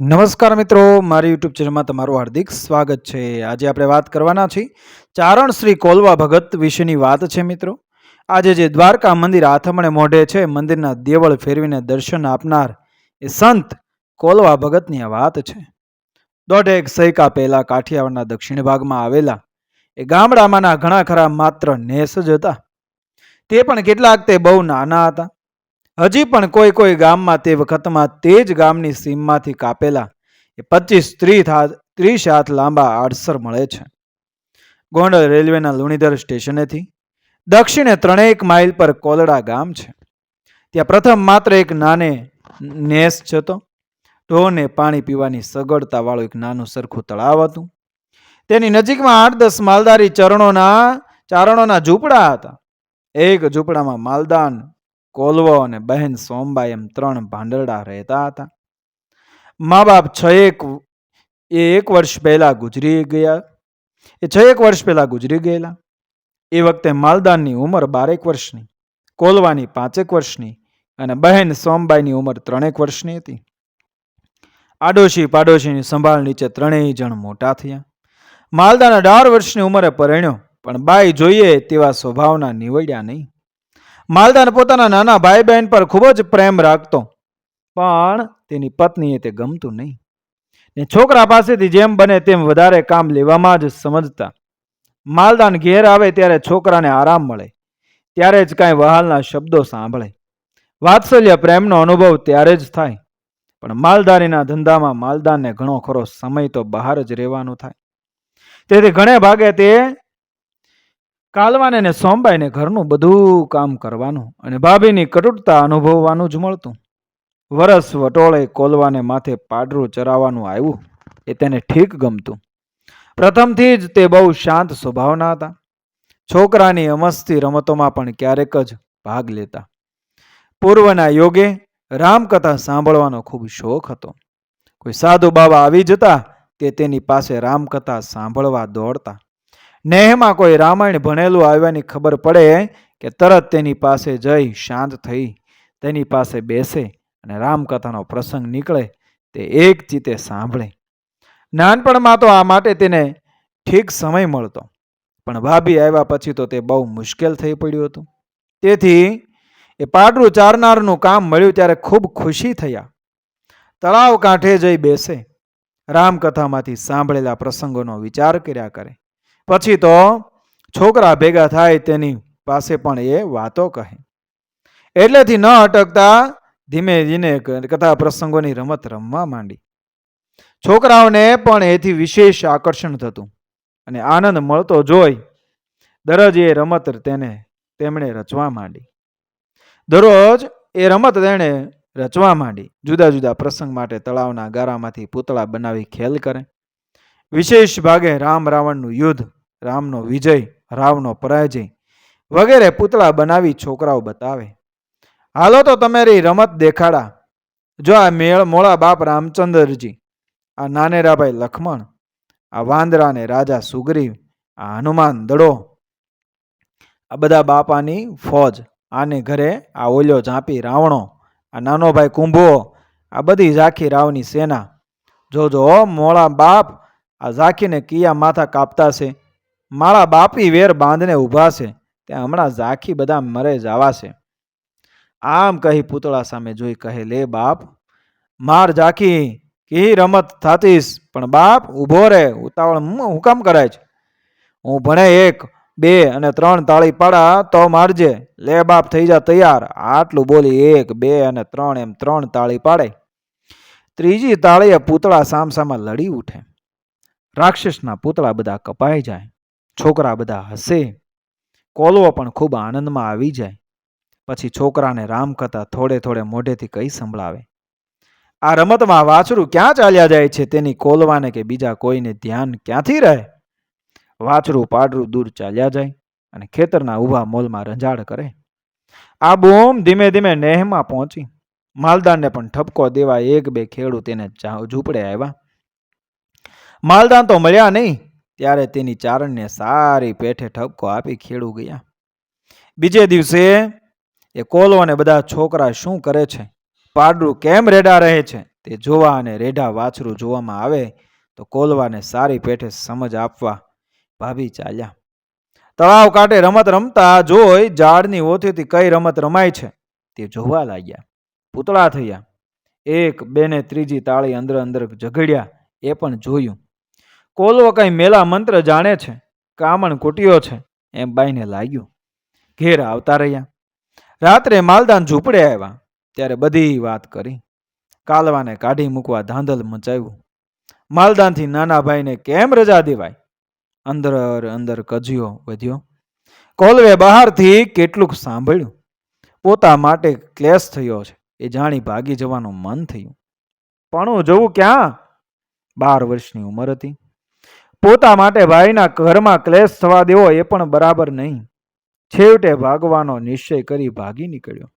નમસ્કાર મિત્રો, મારી યુટ્યુબ ચેનલમાં તમારું હાર્દિક સ્વાગત છે. આજે આપણે વાત કરવાના છીએ ચારણ શ્રી કોલવા ભગત વિશેની વાત છે મિત્રો. આજે જે દ્વારકા મંદિર આથમણે મોઢે છે, મંદિરના દેવળ ફેરવીને દર્શન આપનાર એ સંત કોલવા ભગતની આ વાત છે. દોઢેક સૈકા પહેલા કાઠિયાવાડના દક્ષિણ ભાગમાં આવેલા એ ગામડામાંના ઘણા ખરા માત્ર નેસ જ હતા. તે પણ કેટલાક તે બહુ નાના હતા. હજી પણ કોઈ કોઈ ગામમાં તે વખતમાં તે જ ગામની સીમમાંથી કાપેલા એ પચીસ ત્રીસ હાથ ત્રીસ હાથ લાંબા આડસર મળે છે. ગોંડલ રેલવેના લુણીધર સ્ટેશનેથી દક્ષિણે ત્રણેક માઇલ પર કોલડા ગામ છે. ત્યાં પ્રથમ માત્ર એક નાને નેસ જતો. ઢોને પાણી પીવાની સગડતાવાળું એક નાનું સરખું તળાવ હતું. તેની નજીકમાં આઠ દસ માલદારી ચરણોના, ચારણોના ઝૂંપડા હતા. એક ઝૂંપડામાં માલદાન કોલવો અને બહેન સોમબાઈ એમ ત્રણ ભાંડરડા રહેતા હતા. મા બાપ છ એક એ એક વર્ષ પહેલા ગુજરી ગયા. એ છ એક વર્ષ પહેલા ગુજરી ગયેલા. એ વખતે માલદાનની ઉંમર બારેક વર્ષની, કોલવાની પાંચેક વર્ષની અને બહેન સોમબાઈની ઉંમર ત્રણેક વર્ષની હતી. આડોશી પાડોશીની સંભાળ નીચે ત્રણેય જણ મોટા થયા. માલદાના અઢાર વર્ષની ઉંમરે પરણ્યો, પણ બાઈ જોઈએ તેવા સ્વભાવના નીવડ્યા નહીં. માલદાન પોતાના નાના ભાઈ બહેન પર ખૂબ જ પ્રેમ રાખતો. પણ તેની પત્નીએ તે ગમતું નહીં. ને છોકરા પાસેથી જેમ બને તેમ વધારે કામ લેવામાં જ સમજતા. માલદાન ઘેર આવે ત્યારે છોકરાને આરામ મળે. ત્યારે જ કાંઈ વહાલના શબ્દો સાંભળે. વાત્સલ્ય પ્રેમનો અનુભવ ત્યારે જ થાય. પણ માલદારીના ધંધામાં માલદાનને ઘણો ખરો સમય તો બહાર જ રહેવાનું થાય. તેથી ઘણે ભાગે તે કાલવાને ને સોમબાઈને ઘરનું બધું કામ કરવાનું અને ભાભીની કટુરતા અનુભવવાનું જ મળતું. વરસ વટોળે કોલવાને માથે પાડરું ચરાવવાનું આવ્યું એ તેને ઠીક ગમતું. પ્રથમથી જ તે બહુ શાંત સ્વભાવના હતા. છોકરાની અમસ્તી રમતોમાં પણ ક્યારેક જ ભાગ લેતા. પૂર્વના યોગે રામકથા સાંભળવાનો ખૂબ શોખ હતો. કોઈ સાધુ બાબા આવી જતા તે તેની પાસે રામકથા સાંભળવા દોડતા. નેહમાં કોઈ રામાયણ ભણેલું આવ્યાની ખબર પડે કે તરત તેની પાસે જઈ શાંત થઈ, તેની પાસે બેસે અને રામકથાનો પ્રસંગ નીકળે, તે એક ચિત્તે સાંભળે. નાનપણમાં તો આ માટે તેને ઠીક સમય મળતો, પણ ભાભી આવ્યા પછી તો તે બહુ મુશ્કેલ થઈ પડ્યું હતું. તેથી એ પાટરું ચારનારનું કામ મળ્યું ત્યારે ખૂબ ખુશી થયા. તળાવ કાંઠે જઈ બેસે, રામકથામાંથી સાંભળેલા પ્રસંગોનો વિચાર કર્યા કરે. પછી તો છોકરા ભેગા થાય તેની પાસે પણ એ વાતો કહે. એટલેથી ન અટકતા ધીમે ધીમે કથા પ્રસંગોની રમત રમવા માંડી. છોકરાઓને પણ એથી વિશેષ આકર્ષણ થતું અને આનંદ મળતો જોઈ દરરોજ એ રમત તેને, તેમણે રચવા માંડી. દરરોજ એ રમત તેણે રચવા માંડી. જુદા જુદા પ્રસંગ માટે તળાવના ગારામાંથી પૂતળા બનાવી ખેલ કરે. વિશેષ ભાગે રામ રાવણનું યુદ્ધ રામનો વિજય, રાવનો પરાજય વગેરે પૂતળા બનાવી છોકરાઓ બતાવે. હાલો તો તમારી રમત દેખાડા. જો આ મેળ મોળા બાપ રામચંદ્રજી, આ નાનેરાભાઈ લખમણ, આ વાંદરા ને રાજા સુગ્રીવ, આ હનુમાન દડો, આ બધા બાપાની ફોજ, આને ઘરે આ ઓલ્યો ઝાંપી રાવણો, આ નાનો ભાઈ કુંભો, આ બધી ઝાંખી રાવની સેના. જોજો મોળા બાપ, આ ઝાંખીને કિયા માથા કાપતા છે. મારા બાપી વેર બાંધને ઊભા છે ત્યાં હમણાં ઝાંખી બધા મરે જવા છે. આમ કહી પૂતળા સામે જોઈ કહે, લે બાપ, માર ઝાંખી, કી રમત થાતીશ? પણ બાપ, ઊભો રે, ઉતાવળ હું કામ કરાય છે? હું ભણે એક, બે અને ત્રણ તાળી પાડા તો મારજે. લે બાપ, થઈ જા તૈયાર. આટલું બોલી એક, બે અને ત્રણ એમ ત્રણ તાળી પાડે. ત્રીજી તાળીએ પૂતળા સામસામા લડી ઉઠે. રાક્ષસના પૂતળા બધા કપાઈ જાય. છોકરા બધા હસે. કોલવો પણ ખૂબ આનંદમાં આવી જાય. પછી છોકરાને રામકથા થોડે થોડે મોઢેથી કહી સંભળાવે. આ રમતમાં વાછરું ક્યાં ચાલ્યા જાય છે તેની કોલવાને કે બીજા કોઈને ધ્યાન ક્યાંથી રહે? વાછરું પાડરું દૂર ચાલ્યા જાય અને ખેતરના ઊભા મોલમાં રંજાડ કરે. આ બોમ ધીમે ધીમે નેહમાં પહોંચી. માલદાનને પણ ઠપકો દેવા એક બે ખેડૂત તેને ઝૂંપડે આવ્યા. માલદાન તો મળ્યા નહીં. ત્યારે તેની ચારણને સારી પેઠે ઠપકો આપી ખેડૂ ગયા. બીજે દિવસે એ કોલો અને બધા છોકરા શું કરે છે? પાડરું કેમ રેડા રહે છે? તે જોવા અને રેઢા વાછરું જોવામાં આવે તો કોલવાને સારી પેઠે સમજ આપવા ભાભી ચાલ્યા. તળાવ કાંઠે રમત રમતા જોઈ ઝાડની ઓથીથી કઈ રમત રમાય છે? તે જોવા લાગ્યા. પૂતળા થયા. એક બે ને ત્રીજી તાળી અંદર અંદર ઝઘડ્યા. એ પણ જોયું. કોલવો કઈ મેલા મંત્ર જાણે છે, કામણ કુટીયો છે, એમ બાઈને લાગ્યું. ઘેર આવતા રહ્યા. રાત્રે માલદાન ઝૂંપડે આવ્યા, ત્યારે બધી વાત કરી. કાલવાને કાઢી મૂકવા ધાંધલ મચાવ્યું. માલદાનથી નાના ભાઈને કેમ રજા દેવાય? અંદર અંદર કજિયો વધ્યો. કોલવે બહારથી કેટલુંક સાંભળ્યું. પોતા માટે ક્લેશ થયો છે, એ જાણી ભાગી જવાનું મન થયું. પણ જવું ક્યાં? બાર વર્ષની ઉંમર હતી. પોતા માટે ભાઈના ઘરમાં ક્લેશ થવા દેવો એ પણ બરાબર નહીં. છેવટે ભાગવાનો નિશ્ચય કરી ભાગી નીકળ્યો.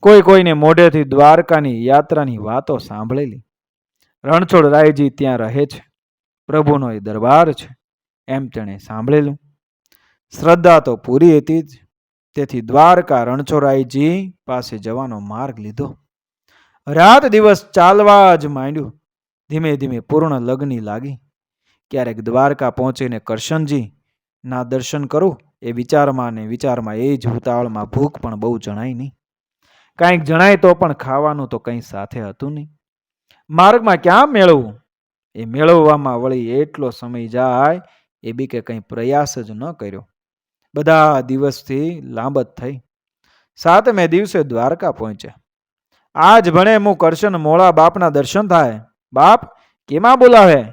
કોઈ કોઈને મોઢેથી દ્વારકાની યાત્રાની વાતો સાંભળેલી. રણછોડ રાયજી ત્યાં રહે છે. પ્રભુનો એ દરબાર છે, એમ તેણે સાંભળેલું. શ્રદ્ધા તો પૂરી હતી જ. તેથી દ્વારકા રણછોડરાયજી પાસે જવાનો માર્ગ લીધો. રાત દિવસ ચાલવા જ માંડ્યું. ધીમે ધીમે પૂર્ણ લગ્ની લાગી. ક્યારેક દ્વારકા પહોંચીને કરશનજીના દર્શન કરું, એ વિચારમાં ને વિચારમાં એ જ ઉતાવળમાં ભૂખ પણ બહુ જણાય નહીં. કાંઈક જણાય તો પણ ખાવાનું તો કંઈ સાથે હતું નહીં. માર્ગમાં ક્યાં મેળવવું એ મેળવવામાં વળી એટલો સમય જાય, એ બી કે કંઈ પ્રયાસ જ ન કર્યો. બધા દિવસથી લાંબત થઈ. સાતમે દિવસે દ્વારકા પહોંચ્યા. આજ ભણે હું કરશન મોળા બાપના દર્શન થાય. બાપ, કેમાં બોલાવે?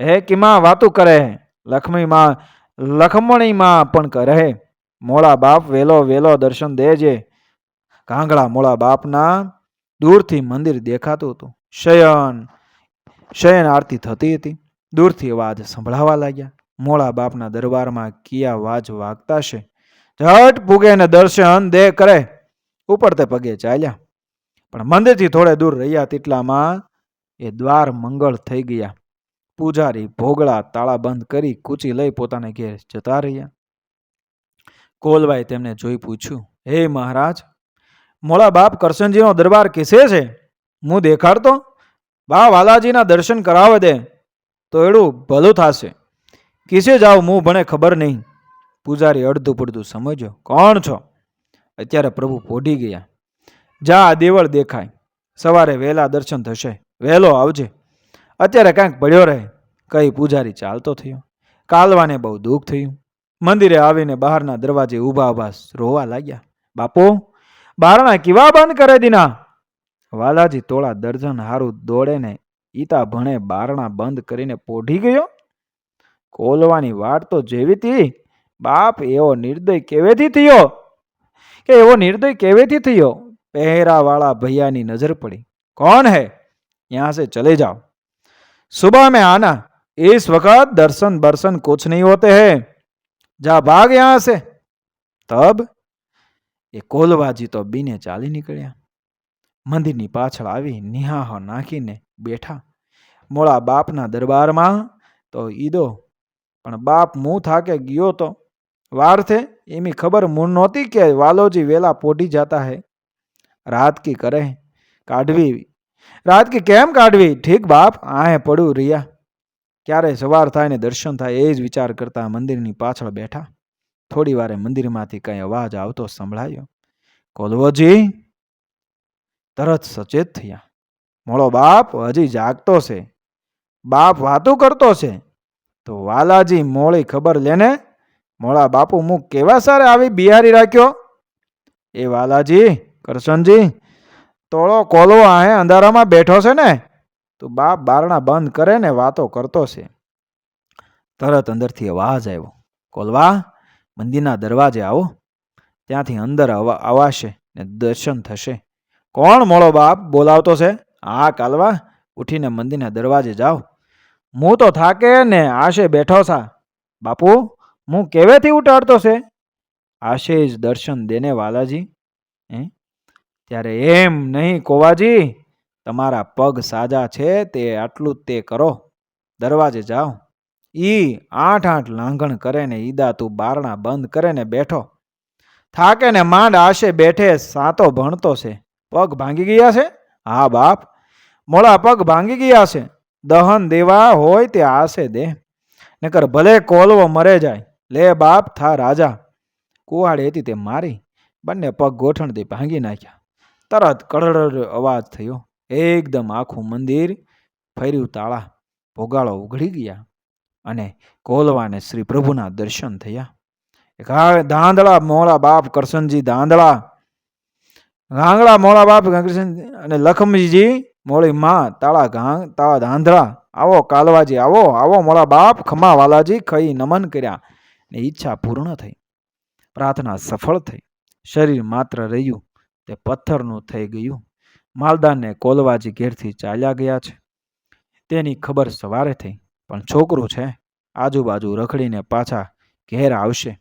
હે કેમાં વાતું કરે લક્ષ્મીમાં લખમણીમાં પણ કરે મોળા બાપ વેલો વેલો દર્શન દેજે. કાંગડા મોળા બાપના દૂરથી મંદિર દેખાતું હતું. શયન શયન આરતી થતી હતી. દૂરથી અવાજ સંભળાવા લાગ્યા. મોળા બાપના દરબારમાં કિયા વાજ વાગતા છે. ઝટ પૂગે ને દર્શન દે કરે. ઉપર તે પગે ચાલ્યા. પણ મંદિરથી થોડે દૂર રહ્યા તેટલામાં એ દ્વાર મંગળ થઈ ગયા. પૂજારી ભોગળા તાળા બંધ કરી કૂચી લઈ પોતાને ઘેર જતા રહ્યા. કોલવાએ તેમને જોઈ પૂછ્યું, હે મહારાજ, મોળા બાપ કરશનજીનો દરબાર કેસે છે? હું દેખાડતો? બા વાલાજીના દર્શન કરાવે દે, તો એડું ભલું થશે. કિસે જાઓ હું ભણે ખબર નહીં. પૂજારી અડધું પડધું સમજ્યો, કોણ છો? અત્યારે પ્રભુ પોઢી ગયા. જા દેવળ દેખાય. સવારે વહેલા દર્શન થશે. વહેલો આવજે. અત્યારે કાંઈક પડ્યો રહે. કઈ પૂજારી ચાલતો થયો. કાલવાને બહુ દુઃખ થયું. મંદિરે આવીને બહારના દરવાજે ઊભા ઊભા રોવા લાગ્યા. બાપો, બારણા કેવા બંધ કરે દીના? વાલાજી તોળા દર્જન હારું દોડેને ઈતા ભણે બારણા બંધ કરીને પોઢી ગયો. કોલવાની વાટ તો જેવી તી. બાપ, એવો નિર્દય કેવેથી થયો? કે એવો નિર્દય કેવેથી થયો? પહેરાવાળા ભૈયાની નજર પડી. કોણ હે? ત્યાં સે ચલે જાઓ. सुबह में आना इस वक्त दर्शन बर्सन कुछ नहीं होते हैं जा भाग यहाँ से तब એ કોલવાજી તો બીને ચાલી નીકળ્યા મંદિરની પાછળ આવી નિહાહો નાખીને બેઠા મોળા બાપના દરબારમાં તો ઈદો પણ બાપ મું થાકે ગયો તો વાર થે એમી ખબર મું નહોતી કે વાલોજી વેલા પોઢી જાતા હે રાત કી કરે કાઢવી રાત કે કેમ કાઢવી? ઠીક બાપ આહે પડું રહ્યા ક્યારે સવાર થાય ને દર્શન થાય એ જ વિચાર કરતા મંદિરની પાછળ બેઠા. થોડી વારે મંદિરમાંથી કંઈ અવાજ આવતો સંભળાયો. કોલવોજી, તરત સચેત થયા. મોળો બાપ, હજી જાગતો છે. બાપ વાતો કરતો છે. તો વાલાજી મોળી ખબર લેને, મોળા બાપુ મુખ કેવા સારે આવી બિહારી રાખ્યો? એ વાલાજી, કરશનજી તોળો કોલવો આહે, અંધારામાં બેઠો છે ને? તું બાપ બારણા બંધ કરે ને વાતો કરતો છે. તરત અંદરથી અવાજ આવ્યો. કોલવા, મંદિરના દરવાજે આવો. ત્યાંથી અંદર અવાશે ને દર્શન થશે. કોણ મોળો બાપ બોલાવતો છે? હા, કાલવા, ઉઠીને મંદિરના દરવાજે જાઓ. હું તો થાકે ને આશે બેઠો સા બાપુ, હું કેવેથી ઉટાડતો છે? આશે જ દર્શન દેને વાલાજી. હે? ત્યારે એમ નહીં કોવાજી, તમારા પગ સાજા છે તે આટલું જ તે કરો. દરવાજે જાઓ. ઈ આઠ આઠ લાંઘણ કરે ને ઈદા તું બારણા બંધ કરે ને બેઠો. થાકે ને માંડ આશે બેઠે સાતો ભણતો છે. પગ ભાંગી ગયા છે? હા બાપ. મોળા પગ ભાંગી ગયા છે. દહન દેવા હોય તે આશે દે. નકર ભલે કોલવો મરે જાય. લે બાપ થા રાજા. કુવાડેથી તે મારી. બંને પગ ગોઠણથી ભાંગી નાખ્યા. તરત કડડ અવાજ થયો. એકદમ આખું મંદિર ફર્યું તાળા ભોગાળો ઉઘડી ગયા અને કોલવાને શ્રી પ્રભુના દર્શન થયા. ધાંધળા મોળા બાપ કરશનજી ધાંધળા ગાંગડા મોળા બાપ કૃષ્ણ અને લખમજીજી મોળી માં તાળા ગાંગ તાળા ધાંધળા, આવો કાલવાજી, આવો આવો મોળા બાપ, ખમા વાલાજી, ખઈ નમન કર્યા ને ઈચ્છા પૂર્ણ થઈ, પ્રાર્થના સફળ થઈ. શરીર માત્ર રહ્યું તે પથ્થરનું થઈ ગયું. માલદાને કોલવાજી ઘેરથી ચાલ્યા ગયા છે. તેની ખબર સવારે થઈ. પણ છોકરું છે. આજુબાજુ રખડીને પાછા ઘેર આવશે.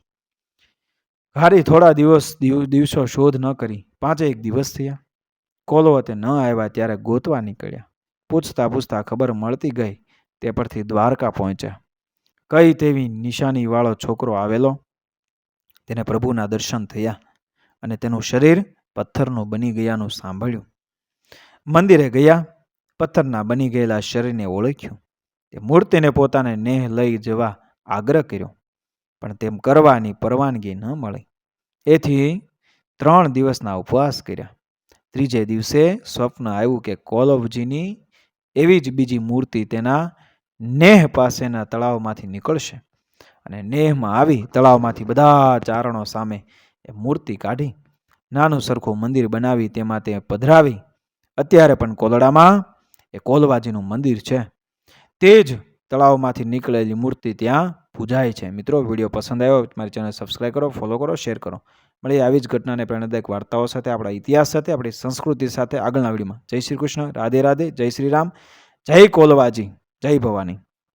ઘારી થોડા દિવસ દિવ- દિવસો શોધ ન કરી. પાંચેક દિવસ થયા. કોલવતે ન આવ્યા ત્યારે ગોતવા નીકળ્યા. પૂછતા પૂછતા ખબર મળતી ગઈ. તે પરથી દ્વારકા પહોંચ્યા. કઈ તેવી નિશાનીવાળો છોકરો આવેલો? તેને પ્રભુના દર્શન થયા અને તેનું શરીર પથ્થરનું બની ગયાનું સાંભળ્યું. મંદિરે ગયા, પથ્થરના બની ગયેલા શરીરને ઓળખ્યું. તે મૂર્તિને પોતાને નેહ લઈ જવા આગ્રહ કર્યો, પણ તેમ કરવાની પરવાનગી ન મળી. એથી ત્રણ દિવસના ઉપવાસ કર્યા. ત્રીજે દિવસે સ્વપ્ન આવ્યું કે કોલવજીની એવી જ બીજી મૂર્તિ તેના નેહ પાસેના તળાવમાંથી નીકળશે. અને નેહમાં આવી તળાવમાંથી બધા ચારણો સામે એ મૂર્તિ કાઢી. નાનું સરખું મંદિર બનાવી તેમાં તે પધરાવી. અત્યારે પણ કોલડામાં એ કોલવાજીનું મંદિર છે. તે જ તળાવમાંથી નીકળેલી મૂર્તિ ત્યાં પૂજાય છે. મિત્રો, વીડિયો પસંદ આવ્યો મારી ચેનલ સબસ્ક્રાઈબ કરો, ફોલો કરો, શેર કરો. મળીએ આવી જ ઘટનાને પ્રેરણાદાયક વાર્તાઓ સાથે, આપણા ઇતિહાસ સાથે, આપણી સંસ્કૃતિ સાથે આગળના વિડીયોમાં. જય શ્રી કૃષ્ણ. રાધે રાધે. જય શ્રી રામ. જય કોલવાજી. જય ભવાની.